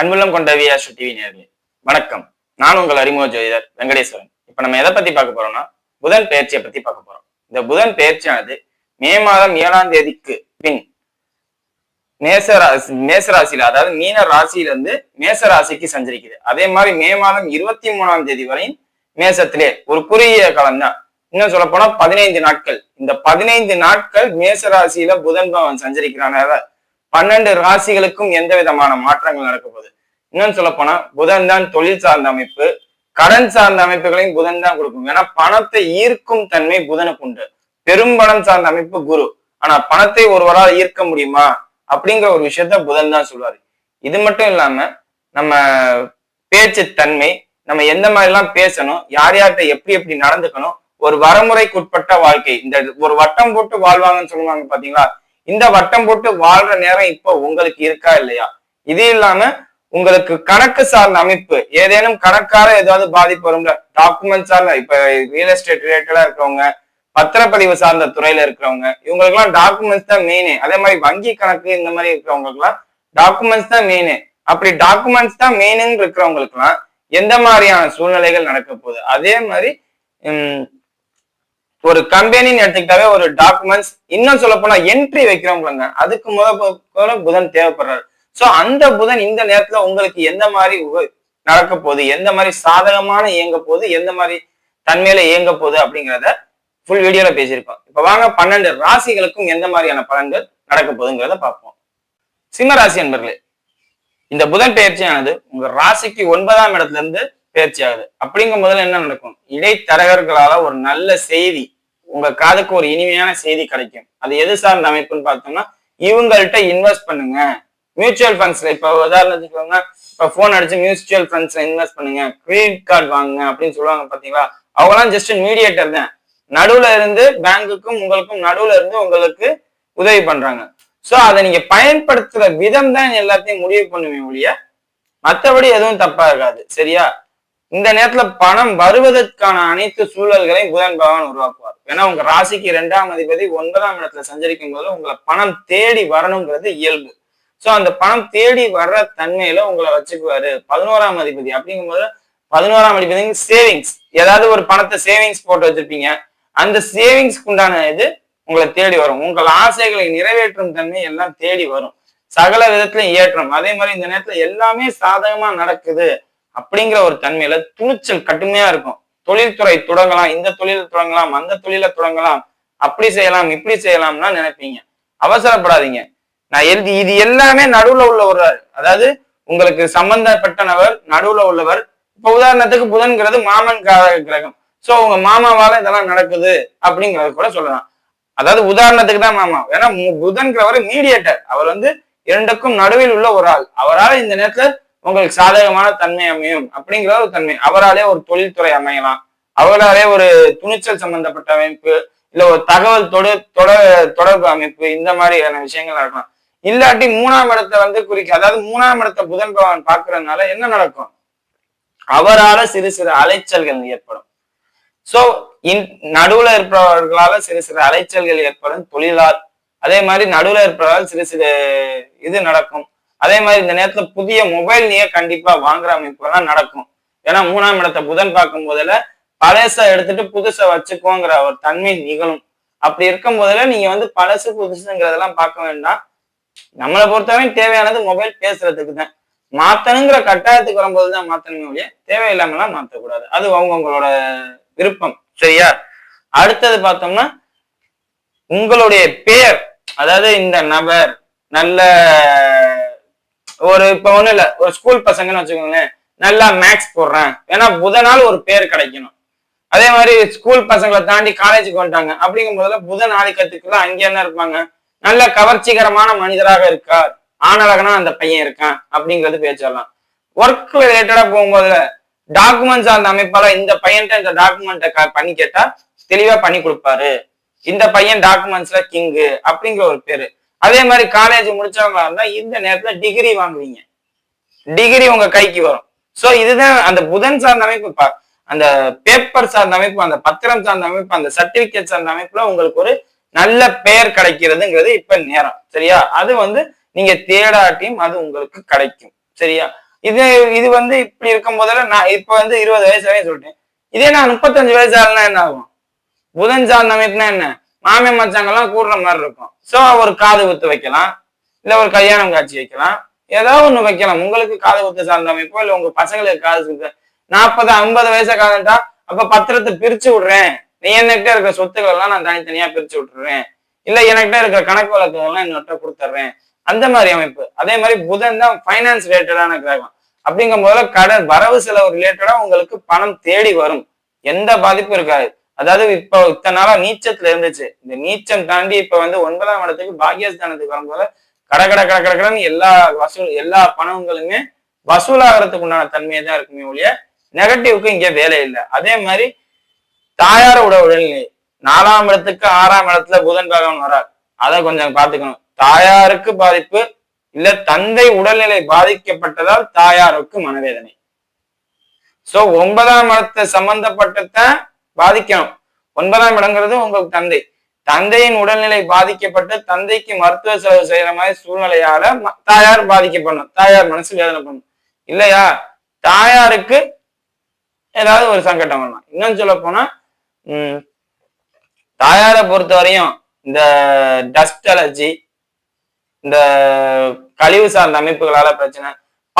அன்புள்ளம் கொண்ட வியாசு டிவி நேர்களே வணக்கம். நான் உங்கள் அறிமுக ஜோதிடர் வெங்கடேஸ்வரன். இப்ப நம்ம எதை பத்தி பார்க்க போறோம்னா புதன் பயிற்சியை பத்தி பார்க்க போறோம். இந்த புதன் பயிற்சியானது மே மாதம் ஏழாம் தேதிக்கு பின் மேச ராசி மேச ராசியில அதாவது மீன ராசியில இருந்து மேச ராசிக்கு சஞ்சரிக்குது. அதே மாதிரி மே மாதம் இருபத்தி மூணாம் தேதி வரையும் மேசத்திலே ஒரு குறுகிய காலம் தான். இன்னும் சொல்ல போனா பதினைந்து நாட்கள். இந்த பதினைந்து நாட்கள் மேசராசியில புதன் பவன் சஞ்சரிக்கிறான. பன்னெண்டு ராசிகளுக்கும் எந்த விதமான மாற்றங்கள் நடக்க போகுது? இன்னும் சொல்ல போனா புதன் தான் தொழில் சார்ந்த அமைப்பு. கடன் சார்ந்த அமைப்புகளையும் புதன் தான் கொடுக்கும். ஏன்னா பணத்தை ஈர்க்கும் தன்மை புதனுக்கு உண்டு. பெரும் பணம் சார்ந்த அமைப்பு குரு. ஆனா பணத்தை ஒருவரால் ஈர்க்க முடியுமா? அப்படிங்கிற ஒரு விஷயத்த புதன் தான் சொல்லுவாரு இது மட்டும் இல்லாம நம்ம பேச்சு தன்மை நம்ம எந்த மாதிரி எல்லாம் பேசணும் யார் யார்கிட்ட எப்படி எப்படி நடந்துக்கணும் ஒரு வரமுறைக்குட்பட்ட வாழ்க்கை. இந்த ஒரு வட்டம் போட்டு வாழ்வாங்கன்னு சொல்லுவாங்க பாத்தீங்களா? இந்த வட்டம் போட்டு வாழ்ற நேரம் இப்போ உங்களுக்கு இருக்கா இல்லையா? இது இல்லாம உங்களுக்கு கணக்கு சார்ந்த அமைப்பு ஏதேனும் கணக்கார ஏதாவது பாதிப்பு வரும்ல? டாக்குமெண்ட் சார்ந்த இப்ப ரியல் எஸ்டேட் ரிலேட்டடா இருக்கிறவங்க பத்திரப்பதிவு சார்ந்த துறையில இருக்கிறவங்க இவங்களுக்கு எல்லாம் டாக்குமெண்ட்ஸ் தான் மெயின் அதே மாதிரி வங்கி கணக்கு இந்த மாதிரி இருக்கிறவங்களுக்கு எல்லாம் டாக்குமெண்ட்ஸ் தான் மெயின் அப்படி டாக்குமெண்ட்ஸ் தான் மெயின்னு இருக்கிறவங்களுக்கு எல்லாம் எந்த மாதிரியான சூழ்நிலைகள் நடக்க போகுது? அதே மாதிரி ஒரு கம்பெனின்னு எடுத்துக்கிட்டாவே ஒரு டாக்குமெண்ட்ஸ் இன்னும் சொல்ல போனா என்ட்ரி வைக்கிறவங்களுங்க அதுக்கு முதல் புதன் தேவைப்படுறாரு. சோ அந்த புதன் இந்த நேரத்துல உங்களுக்கு எந்த மாதிரி உப- நடக்க போகுது? எந்த மாதிரி சாதகமான இயங்க போகுது? எந்த மாதிரி தன்மையில இயங்க போகுது அப்படிங்கிறத ஃபுல் வீடியோல பேசியிருக்கோம். இப்ப வாங்க பன்னெண்டு ராசிகளுக்கும் எந்த மாதிரியான பலன்கள் நடக்க போகுதுங்கிறத பார்ப்போம். சிம்ம ராசி என்பர்களே இந்த புதன் பயிற்சியானது உங்க ராசிக்கு ஒன்பதாம் இடத்துல இருந்து பயிற்சி ஆகுது. அப்படிங்கும் முதல்ல என்ன நடக்கும்? இடைத்தரகர்களால ஒரு நல்ல செய்தி உங்க காதுக்கு ஒரு இனிமையான செய்தி கிடைக்கும். அது எது சார்ந்த அமைப்புன்னு பார்த்தோம்னா இவங்கள்ட்ட இன்வெஸ்ட் பண்ணுங்க. மியூச்சுவல் ஃபண்ட்ஸ்ல இப்ப உதாரணத்துக்கு வாங்க, இப்ப போன் அடிச்சு மியூச்சுவல் ஃபண்ட்ஸ்ல இன்வெஸ்ட் பண்ணுங்க. கிரெடிட் கார்டு வாங்குங்க அப்படின்னு சொல்லுவாங்க பாத்தீங்களா அவங்கலாம் ஜஸ்ட் மீடியேட்டர் தான். நடுவுல இருந்து பேங்குக்கும் உங்களுக்கும் நடுவுல இருந்து உங்களுக்கு உதவி பண்றாங்க. சோ அதை நீங்க பயன்படுத்துற விதம் தான் எல்லாத்தையும் முடிவு பண்ணுவேன் ஒழிய மற்றபடி எதுவும் தப்பா இருக்காது. சரியா? இந்த நேரத்துல பணம் வருவதற்கான அனைத்து சூழல்களையும் புதன் பகவான் உருவாக்குவார். ஏன்னா உங்க ராசிக்கு இரண்டாம் அதிபதி ஒன்பதாம் இடத்துல சஞ்சரிக்கும் போது உங்களை பணம் தேடி வரணுங்கிறது இயல்பு. சோ அந்த பணம் தேடி வர்ற தன்மையில உங்களை வச்சுக்குவாரு. பதினோராம் அதிபதி அப்படிங்கும்போது பதினோராம் அதிபதி சேவிங்ஸ் ஏதாவது ஒரு பணத்தை சேவிங்ஸ் போட்டு வச்சிருப்பீங்க. அந்த சேவிங்ஸ்க்கு உண்டான இது உங்களை தேடி வரும். உங்கள் ஆசைகளை நிறைவேற்றும் தன்மை எல்லாம் தேடி வரும். சகல விதத்திலும் ஏற்றம். அதே மாதிரி இந்த நேரத்துல எல்லாமே சாதகமா நடக்குது. அப்படிங்கிற ஒரு தன்மையில துணிச்சல் கடுமையா இருக்கும். தொழில்துறை தொடங்கலாம் இந்த தொழிலை தொடங்கலாம் அந்த தொழில தொடங்கலாம் அப்படி செய்யலாம் இப்படி செய்யலாம்னா நினைப்பீங்க. அவசரப்படாதீங்க. நான் எழுதி இது எல்லாமே நடுவுல உள்ள ஒரு அதாவது உங்களுக்கு சம்பந்தப்பட்ட நபர் நடுவுல உள்ளவர். இப்ப உதாரணத்துக்கு புதன்கிறது மாமன் காரக கிரகம். சோ உங்க மாமாவால இதெல்லாம் நடக்குது அப்படிங்கறத கூட சொல்லலாம். அதாவது உதாரணத்துக்கு தான் மாமா. ஏன்னா மு- புதன்கிறவர் மீடியேட்டர் அவர் வந்து இரண்டுக்கும் நடுவில் உள்ள ஒரு ஆள். அவரால் இந்த நேரத்துல உங்களுக்கு சாதகமான தன்மை அமையும் அப்படிங்கிற ஒரு தன்மை. அவராலே ஒரு தொழில்துறை அமையலாம். அவராலே ஒரு துணிச்சல் சம்பந்தப்பட்ட அமைப்பு இல்ல ஒரு தகவல் தொடர் தொடர் தொடர்பு அமைப்பு இந்த மாதிரியான விஷயங்கள் நடக்கலாம். இல்லாட்டி மூணாம் இடத்தை வந்து குறிக்க அதாவது மூணாம் இடத்தை புதன் பகவான் பார்க்கறதுனால என்ன நடக்கும்? அவரால சிறு சிறு அலைச்சல்கள் ஏற்படும். சோ இன் நடுவுல இருப்பவர்களால சிறு சிறு அலைச்சல்கள் ஏற்படும் தொழிலால். அதே மாதிரி நடுவுல இருப்பவர்களால் சிறு சிறு இது நடக்கும். அதே மாதிரி இந்த நேரத்துல புதிய மொபைல் நீங்க கண்டிப்பா வாங்குற அமைப்பு எல்லாம் நடக்கும். ஏன்னா மூணாம் இடத்தை புதன் பார்க்கும் போதுல பழச எடுத்துட்டு புதுசை வச்சுக்கோங்கிற ஒரு தன்மை நிகழும். அப்படி இருக்கும் போதுல நீங்க வந்து பழசு புதுசுங்கிறதெல்லாம் பார்க்க வேண்டாம். நம்மளை பொறுத்தவரை தேவையானது மொபைல் பேசுறதுக்கு தான். மாத்தணுங்கிற கட்டாயத்துக்கு வரும்போது தான் மாத்தணுமே ஒழிய தேவையில்லாமலாம் மாத்தக்கூடாது. அது அவங்கவுங்களோட விருப்பம். சரியா? அடுத்தது பார்த்தோம்னா உங்களுடைய பெயர். அதாவது இந்த நபர் நல்ல ஒரு இப்ப ஒண்ணும் இல்ல ஒரு ஸ்கூல் பசங்கன்னு வச்சுக்கோங்களேன் நல்லா மேக்ஸ் போடுறேன். ஏன்னா புதனால் ஒரு பேர் கிடைக்கணும். அதே மாதிரி ஸ்கூல் பசங்களை தாண்டி காலேஜுக்கு வந்துட்டாங்க. அப்படிங்கும் போதுல புதன் ஆதிக்கத்துக்குள்ள அங்கே என்ன இருப்பாங்க? நல்ல கவர்ச்சிகரமான மனிதராக இருக்கார். ஆணழகனா அந்த பையன் இருக்கான் அப்படிங்கிறது பேச்சிடலாம் ஒர்க் ரிலேட்டடா போகும்போதுல டாக்குமெண்ட்ஸ் அந்த அமைப்பால இந்த பையன்ட்ட இந்த டாக்குமெண்ட்டை பண்ணி கேட்டா தெளிவா பண்ணி கொடுப்பாரு. இந்த பையன் டாக்குமெண்ட்ஸ்ல கிங்கு அப்படிங்கிற ஒரு பேரு. அதே மாதிரி காலேஜ் முடிச்சவங்க இருந்தா இந்த நேரத்துல டிகிரி வாங்குவீங்க. டிகிரி உங்க கைக்கு வரும். சோ இதுதான் அந்த புதன் சார்ந்த அமைப்பு. அந்த பேப்பர் சார்ந்த அமைப்பு அந்த பத்திரம் சார்ந்த அமைப்பு அந்த சர்டிபிகேட் சார்ந்த அமைப்புல உங்களுக்கு ஒரு நல்ல பெயர் கிடைக்கிறதுங்கிறது இப்ப நேரம். சரியா? அது வந்து நீங்க தேடாட்டியும் அது உங்களுக்கு கிடைக்கும். சரியா? இது இது வந்து இப்படி இருக்கும் போதெல்லாம் நான் இப்ப வந்து இருபது வயசு வரையும் சொல்லிட்டேன். இதே நான் முப்பத்தஞ்சு வயசு ஆளுனா என்ன ஆகும்? புதன் சார்ந்த அமைப்புனா என்ன? மாமி மச்சாங்கெல்லாம் கூடுற மாதிரி இருக்கும். சோ ஒரு காது குத்து வைக்கலாம். இல்ல ஒரு கல்யாணம் காட்சி வைக்கலாம். ஏதோ ஒண்ணு வைக்கலாம். உங்களுக்கு காது குத்து சார்ந்த அமைப்போ இல்ல உங்க பசங்களுக்கு காது குத்து. நாற்பது ஐம்பது வயசை காலண்டா அப்ப பத்திரத்தை பிரிச்சு விடுறேன். நீ என்கிட்ட இருக்கிற சொத்துக்கள் எல்லாம் நான் தனித்தனியா பிரிச்சு விட்டுறேன். இல்ல என்கிட்ட இருக்கிற கணக்கு வழக்குகள்லாம் எல்லாம் கொடுத்துட்றேன் அந்த மாதிரி அமைப்பு. அதே மாதிரி புதன் தான் ஃபைனான்ஸ் ரிலேட்டடான கிரகம். அப்படிங்கும் போதுல கடன் வரவு செலவு ரிலேட்டடா உங்களுக்கு பணம் தேடி வரும். எந்த பாதிப்பும் இருக்காது. அதாவது இப்போ இத்தனை நாளா நீச்சத்துல இருந்துச்சு. இந்த நீச்சம் தாண்டி இப்ப வந்து ஒன்பதாம் இடத்துக்கு பாக்கியஸ்தானத்துக்கு வரும்போது கட கட கட கட கடன்னு எல்லா வசூல் எல்லா பணங்களுமே வசூலாகிறதுக்கு உண்டான தன்மையை தான் இருக்குமே ஒழிய நெகட்டிவ்க்கு இங்க வேலை இல்லை. அதே மாதிரி தாயாரோட உடல்நிலை. நாலாம் இடத்துக்கு ஆறாம் இடத்துல புதன் பகவான் வரார் அதை கொஞ்சம் பார்த்துக்கணும். தாயாருக்கு பாதிப்பு இல்ல தந்தை உடல்நிலை பாதிக்கப்பட்டதால் தாயாருக்கு மனவேதனை. சோ ஒன்பதாம் இடத்தை சம்பந்தப்பட்டத்தான் பாதிக்கணும். ஒன்பதாம் இடங்கிறது உங்கள் தந்தை. தந்தையின் உடல்நிலை பாதிக்கப்பட்டு தந்தைக்கு மருத்துவ செலவு செய்யற மாதிரி சூழ்நிலையால ம- தாயார் பாதிக்கப்படணும். தாயார் மனசு வேதனை பண்ணும் இல்லையா? தாயாருக்கு ஏதாவது ஒரு சங்கடம் வரணும். இன்னும் சொல்ல போனா உம் தாயாரை பொறுத்த வரையும் இந்த டஸ்ட் அலர்ஜி இந்த கழிவு சார்ந்த அமைப்புகளால பிரச்சனை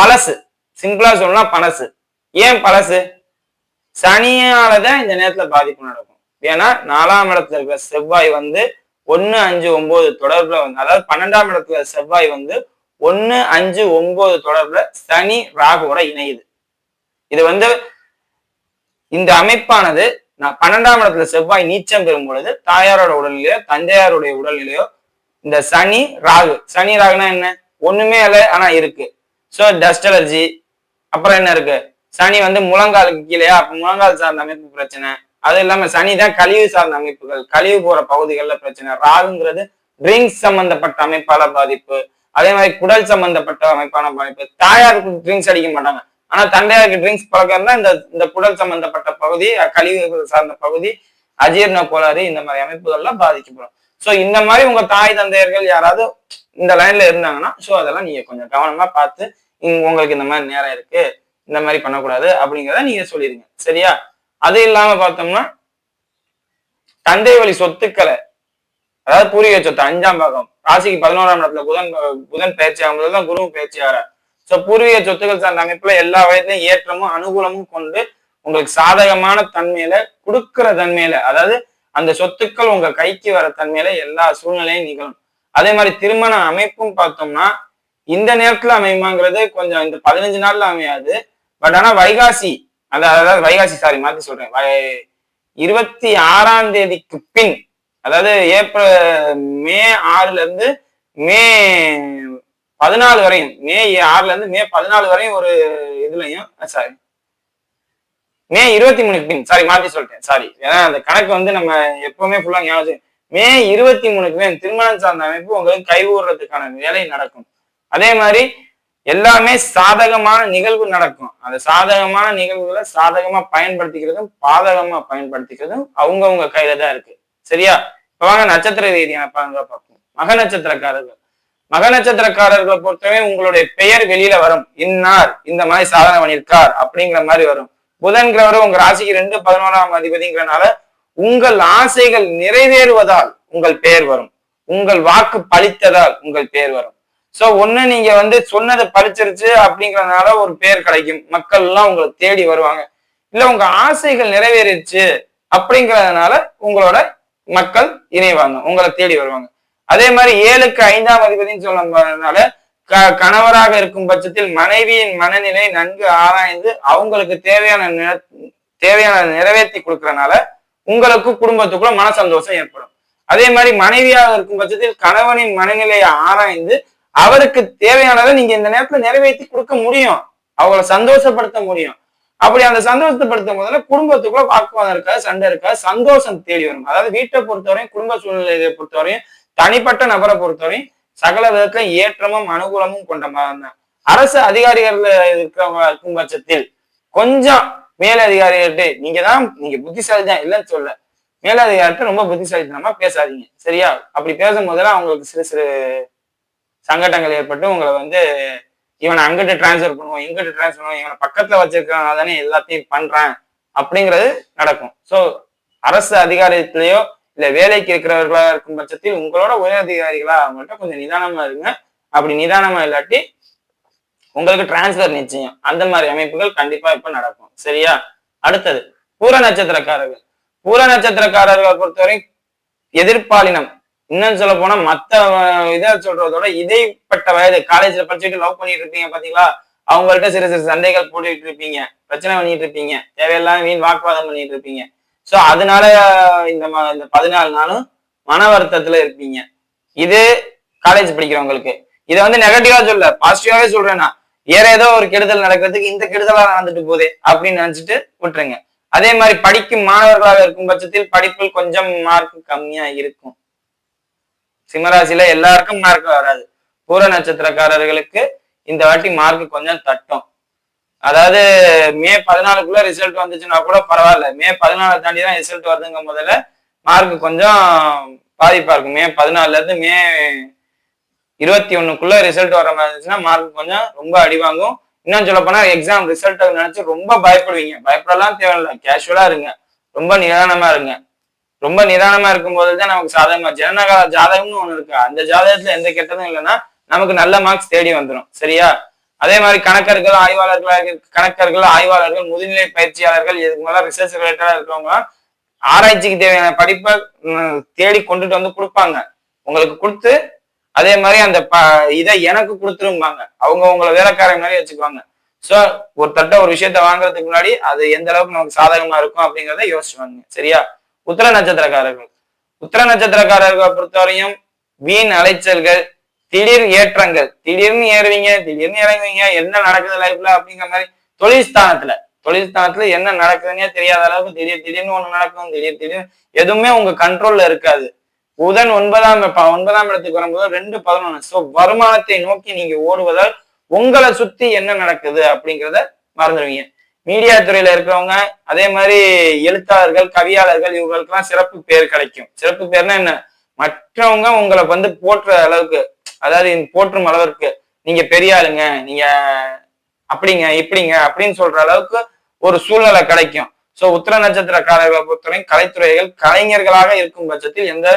பழசு. சிம்பிளா சொல்லணும்னா பழசு. ஏன் பழசு? சனியாலதான் இந்த நேரத்துல பாதிப்பு நடக்கும். ஏன்னா நாலாம் இடத்துல இருக்கிற செவ்வாய் வந்து ஒன்னு அஞ்சு ஒன்பது தொடர்புல வந்து அதாவது பன்னெண்டாம் இடத்துல செவ்வாய் வந்து ஒன்னு அஞ்சு ஒன்பது தொடர்புல சனி ராகுவோட இணையுது. இது வந்து இந்த அமைப்பானது நான் பன்னெண்டாம் இடத்துல செவ்வாய் நீச்சம் பெறும் பொழுது தாயாரோட உடல்நிலையோ தந்தையாருடைய உடல்நிலையோ இந்த சனி ராகு சனி ராகுனா என்ன? ஒண்ணுமே இல்லை ஆனா இருக்கு. ஸோ டஸ்ட் அலர்ஜி அப்புறம் என்ன இருக்கு? சனி வந்து முழங்காலுக்கு கீழேயா? அப்ப முழங்கால் சார்ந்த அமைப்பு பிரச்சனை. அது இல்லாம சனி தான் கழிவு சார்ந்த அமைப்புகள். கழிவு போற பகுதிகள்ல பிரச்சனை. ராகுங்கிறது ட்ரிங்க்ஸ் சம்பந்தப்பட்ட அமைப்பால பாதிப்பு. அதே மாதிரி குடல் சம்பந்தப்பட்ட அமைப்பான பாதிப்பு. தாயாருக்கு ட்ரிங்க்ஸ் அடிக்க மாட்டாங்க. ஆனா தந்தையாருக்கு ட்ரிங்க்ஸ் பழக்கம் தான் இந்த இந்த குடல் சம்பந்தப்பட்ட பகுதி கழிவுகள் கழிவு சார்ந்த பகுதி அஜீர்ண கோளாறு இந்த மாதிரி அமைப்புகள்லாம் பாதிக்கப்படும். சோ இந்த மாதிரி உங்க தாய் தந்தையர்கள் யாராவது இந்த லைன்ல இருந்தாங்கன்னா ஸோ அதெல்லாம் நீங்க கொஞ்சம் கவனமா பார்த்து உங்களுக்கு இந்த மாதிரி நேரம் இருக்கு. இந்த மாதிரி பண்ணக்கூடாது அப்படிங்கிறத நீங்க சொல்லிருங்க சரியா? அது இல்லாம பார்த்தோம்னா தந்தை வழி சொத்துக்களை அதாவது பூர்வீக சொத்து அஞ்சாம் பாகம் ராசிக்கு பதினோராம் இடத்துல புதன் புதன் பயிற்சி ஆகும்போது தான் குருவும் பயிற்சி ஆகிறார் ஸோ பூர்வீக சொத்துக்கள் சார்ந்த அமைப்புல எல்லா வயதிலும் ஏற்றமும் அனுகூலமும் கொண்டு உங்களுக்கு சாதகமான தன்மையில கொடுக்கிற தன்மையில அதாவது அந்த சொத்துக்கள் உங்க கைக்கு வர தன்மையில எல்லா சூழ்நிலையும் நிகழும். அதே மாதிரி திருமண அமைப்பும் பார்த்தோம்னா இந்த நேரத்துல அமையுமாங்கிறது கொஞ்சம் இந்த பதினஞ்சு நாள்ல அமையாது. பட் ஆனா வைகாசி அந்த அதாவது வைகாசி சாரி மாத்தி சொல்றேன். வை- இருபத்தி ஆறாம் தேதிக்கு பின் அதாவது ஏப்ரல் மே ஆறுல இருந்து மே பதினாலு வரையும் மே ஆறுல இருந்து மே பதினாலு வரையும் ஒரு இதுலயும் சாரி மே இருபத்தி மூணுக்கு பின் சாரி மாத்தி சொல்லிட்டேன் சாரி ஏன்னா அந்த கணக்கு வந்து நம்ம எப்பவுமே ஃபுல்லா ஞாபகம் மே இருபத்தி மூணுக்கு பின் திருமணம் சார்ந்த அமைப்பு உங்களுக்கு கைகூடுறதுக்கான வேலை நடக்கும். அதே மாதிரி எல்லாமே சாதகமான நிகழ்வு நடக்கும். அந்த சாதகமான நிகழ்வுகளை சாதகமா பயன்படுத்திக்கிறதும் பாதகமா பயன்படுத்திக்கிறதும் அவங்கவுங்க கையில தான் இருக்கு. சரியா? இப்ப வாங்க நட்சத்திர ரீதியான பலன்களை பார்ப்போம். மக நட்சத்திரக்காரர்கள். மக நட்சத்திரக்காரர்களை பொறுத்தவரை உங்களுடைய பெயர் வெளியில வரும். இன்னார் இந்த மாதிரி சாதனை பண்ணியிருக்கார் அப்படிங்கிற மாதிரி வரும். புதன்கிறவர் உங்க ராசிக்கு ரெண்டு பதினோராம் அதிபதிங்கிறனால உங்கள் ஆசைகள் நிறைவேறுவதால் உங்கள் பெயர் வரும். உங்கள் வாக்கு பழித்ததால் உங்கள் பெயர் வரும். சோ ஒண்ணு நீங்க வந்து சொன்னதை படிச்சிருச்சு அப்படிங்கறதுனால ஒரு பேர் கிடைக்கும். மக்கள் எல்லாம் உங்களை தேடி வருவாங்க. இல்ல உங்க ஆசைகள் நிறைவேறிடுச்சு அப்படிங்கறதுனால உங்களோட மக்கள் இணைவாங்க. உங்களை தேடி வருவாங்க. அதே மாதிரி ஏழுக்கு ஐந்தாம் அதிபதினு சொன்னதுனால க கணவராக இருக்கும் பட்சத்தில் மனைவியின் மனநிலை நன்கு ஆராய்ந்து அவங்களுக்கு தேவையான நிற- தேவையான நிறைவேற்றி கொடுக்கறனால உங்களுக்கு குடும்பத்துக்குள்ள மன சந்தோஷம் ஏற்படும். அதே மாதிரி மனைவியாக இருக்கும் பட்சத்தில் கணவனின் மனநிலையை ஆராய்ந்து அவருக்கு தேவையானதை நீங்க இந்த நேரத்துல நிறைவேற்றி கொடுக்க முடியும். அவங்கள சந்தோஷப்படுத்த முடியும். அப்படி அந்த சந்தோஷப்படுத்தும் போதுல குடும்பத்துக்குள்ள வாக்குவாதம் இருக்காது சண்டை இருக்காது சந்தோஷம் தேடி வரும். அதாவது வீட்டை பொறுத்தவரையும் குடும்ப சூழ்நிலையை பொறுத்தவரையும் தனிப்பட்ட நபரை பொறுத்தவரையும் சகல விதத்துல ஏற்றமும் அனுகூலமும் கொண்ட மதம் தான். அரசு அதிகாரிகள் இருக்கிறவங்க இருக்கும் பட்சத்தில் கொஞ்சம் மேலதிகாரிகிட்ட நீங்க தான் நீங்க புத்திசாலி தான் இல்லைன்னு சொல்ல. மேலதிகாரிட்ட ரொம்ப புத்திசாலித்தனமா பேசாதீங்க. சரியா? அப்படி பேசும் போதெல்லாம் அவங்களுக்கு சிறு சிறு சங்கடங்கள் ஏற்பட்டு உங்களை வந்து இவனை அங்கிட்டு டிரான்ஸ்ஃபர் பண்ணுவோம் இங்கிட்டு டிரான்ஸ்ஃபர் பண்ணுவோம் இவனை பக்கத்துல வச்சிருக்கான் தானே எல்லாத்தையும் பண்றேன் அப்படிங்கிறது நடக்கும். ஸோ அரசு அதிகாரத்திலேயோ இல்லை வேலைக்கு இருக்கிறவர்களா இருக்கும் பட்சத்தில் உங்களோட உயர் அதிகாரிகளா அவங்கள்ட்ட கொஞ்சம் நிதானமா இருங்க. அப்படி நிதானமா இல்லாட்டி உங்களுக்கு டிரான்ஸ்ஃபர் நிச்சயம். அந்த மாதிரி அமைப்புகள் கண்டிப்பா இப்ப நடக்கும். சரியா? அடுத்தது பூர நட்சத்திரக்காரர்கள். பூர நட்சத்திரக்காரர்களை பொறுத்தவரை எதிர்பாலினம். இன்னும் சொல்ல போனா மத்த இதை சொல்றதோட இதைப்பட்ட வயது காலேஜ்ல படிச்சுட்டு லவ் பண்ணிட்டு இருப்பீங்க பாத்தீங்களா? அவங்கள்ட்ட சிறு சிறு சண்டைகள் போட்டுட்டு இருப்பீங்க. பிரச்சனை பண்ணிட்டு இருப்பீங்க. தேவையில்லாம வீண் வாக்குவாதம் பண்ணிட்டு இருப்பீங்க. சோ அதனால இந்த இந்த பதினாலு நாளும் மன வருத்தத்துல இருப்பீங்க. இது காலேஜ் படிக்கிறவங்களுக்கு. இதை வந்து நெகட்டிவா சொல்ல பாசிட்டிவாவே சொல்றேன் நான். வேற ஏதோ ஒரு கெடுதல் நடக்கிறதுக்கு இந்த கெடுதலா நடந்துட்டு போதே அப்படின்னு நினைச்சிட்டு விட்டுருங்க. அதே மாதிரி படிக்கும் மாணவர்களாக இருக்கும் பட்சத்தில் படிப்பில் கொஞ்சம் மார்க் கம்மியா இருக்கும். சிம்மராசியில எல்லாருக்கும் மார்க் வராது. பூர நட்சத்திரக்காரர்களுக்கு இந்த வாட்டி மார்க் கொஞ்சம் தட்டும். அதாவது மே பதினாலுக்குள்ள ரிசல்ட் வந்துச்சுன்னா கூட பரவாயில்ல. மே பதினாலு தாண்டி தான் ரிசல்ட் வருதுங்க முதல்ல. மார்க் கொஞ்சம் பாதிப்பா இருக்கும். மே பதினாலுல இருந்து மே இருபத்தி ஒண்ணுக்குள்ள ரிசல்ட் வர மாதிரி இருந்துச்சுன்னா மார்க் கொஞ்சம் ரொம்ப அடி வாங்கும். இன்னும் சொல்ல போனா எக்ஸாம் ரிசல்ட் நினைச்சு ரொம்ப பயப்படுவீங்க. பயப்படலாம் தேவையில்லை. கேஷுவலா இருங்க. ரொம்ப நிதானமா இருங்க. ரொம்ப நிதானமா இருக்கும்போது தான் நமக்கு சாதகமா ஜனநகால ஜாதகம்னு ஒண்ணு இருக்கு. அந்த ஜாதகத்துல எந்த கெட்டதும் இல்லைன்னா நமக்கு நல்ல மார்க்ஸ் தேடி வந்துடும் சரியா? அதே மாதிரி கணக்கர்கள் ஆய்வாளர்கள் கணக்கர்கள் ஆய்வாளர்கள் முதுநிலை பயிற்சியாளர்கள் இதுக்கு மேல ரிசர்ச் ரிலேட்டடா இருக்கிறவங்க ஆராய்ச்சிக்கு தேவையான படிப்பை தேடி கொண்டுட்டு வந்து கொடுப்பாங்க. உங்களுக்கு கொடுத்து அதே மாதிரி அந்த ப இதை எனக்கு கொடுத்துருப்பாங்க அவங்க உங்களை வேலைக்காரங்க மாதிரி வச்சுக்குவாங்க. சோ ஒரு தட்ட ஒரு விஷயத்த வாங்குறதுக்கு முன்னாடி அது எந்த அளவுக்கு நமக்கு சாதகமா இருக்கும் அப்படிங்கிறத யோசிச்சுவாங்க சரியா? உத்தர நட்சத்திரக்காரர்கள். உத்தர நட்சத்திரக்காரர்களை பொறுத்தவரையும் வீண் அலைச்சல்கள் திடீர் ஏற்றங்கள். திடீர்னு ஏறுவீங்க திடீர்னு இறங்குவீங்க என்ன நடக்குது லைஃப்ல அப்படிங்கிற மாதிரி தொழில் ஸ்தானத்துல தொழில் ஸ்தானத்துல என்ன நடக்குதுன்னே தெரியாத அளவுக்கு திடீர் திடீர்னு ஒண்ணு நடக்கும் திடீர் திடீர்னு எதுவுமே உங்க கண்ட்ரோல்ல இருக்காது. புதன் ஒன்பதாம் ஒன்பதாம் இடத்துக்கு வரும்போது ரெண்டு பதினொன்று ஸோ வருமானத்தை நோக்கி நீங்க ஓடுவதால் உங்களை சுத்தி என்ன நடக்குது அப்படிங்கிறத மறந்துடுவீங்க. மீடியா துறையில இருக்கிறவங்க அதே மாதிரி எழுத்தாளர்கள் கவியாளர்கள் இவங்களுக்கெல்லாம் சிறப்பு பேர் கிடைக்கும். சிறப்பு பேர்னா என்ன? மற்றவங்க உங்களை வந்து போற்ற அளவுக்கு அதாவது போற்றும் அளவிற்கு நீங்க பெரிய ஆளுங்க நீங்க அப்படிங்க இப்படிங்க அப்படின்னு சொல்ற அளவுக்கு ஒரு சூழ்நிலை கிடைக்கும். சோ உத்தர நட்சத்திரக்காரர்களை பொறுத்தவரைக்கும் கலைத்துறைகள் கலைஞர்களாக இருக்கும் பட்சத்தில் எந்த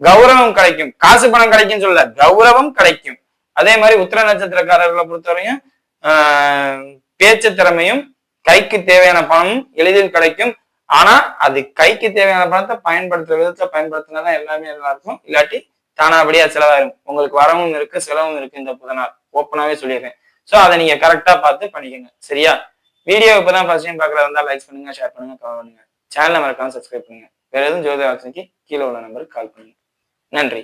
கௌரவம் கிடைக்கும். காசு பணம் கிடைக்கும் சொல்ல கௌரவம் கிடைக்கும். அதே மாதிரி உத்தர நட்சத்திரக்காரர்களை பொறுத்தவரையும் ஆஹ், பேச்சு திறமையும் கைக்கு தேவையான பணம் எளிதில் கிடைக்கும். ஆனா அது கைக்கு தேவையான பணத்தை பயன்படுத்துற விதத்துல பயன்படுத்தினாதான் எல்லாமே நல்லா இருக்கும் இல்லாட்டி தானாபடியா செலவாயிரும். உங்களுக்கு வரவும் இருக்கு செலவும் இருக்கு இந்த புதனார். ஓப்பனாவே சொல்லிடுறேன். ஸோ அதை நீங்க கரெக்டா பார்த்து பண்ணிக்கோங்க. சரியா? வீடியோ இப்பதான் ஃபர்ஸ்ட் டைம் பார்க்கறதா இருந்தா லைக் பண்ணுங்க ஷேர் பண்ணுங்க கமெண்ட் பண்ணுங்க. சேனலை மறக்காம சப்ஸ்கிரைப் பண்ணுங்க. வேற எதுவும் ஜோதி ஆலோசனைக்கு கீழே உள்ள நம்பருக்கு கால் பண்ணுங்க. நன்றி.